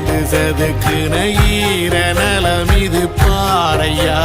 பட்டு செதுக்குன ஈர நலம் இது பாறையா?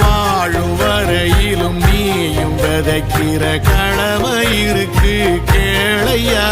வாழும் வரையிலும் நீயும் விதைக்கிற கடமை இருக்கு கேளையா?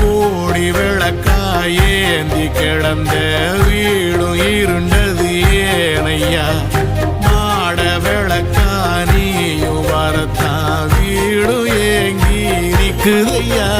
கூடி விளக்காயேந்தி கிடந்த வீடும் இருண்டது ஏனையா? மாட விளக்கா நீயும் வரத்தான் வீடும் ஏங்கி நிற்குதையா?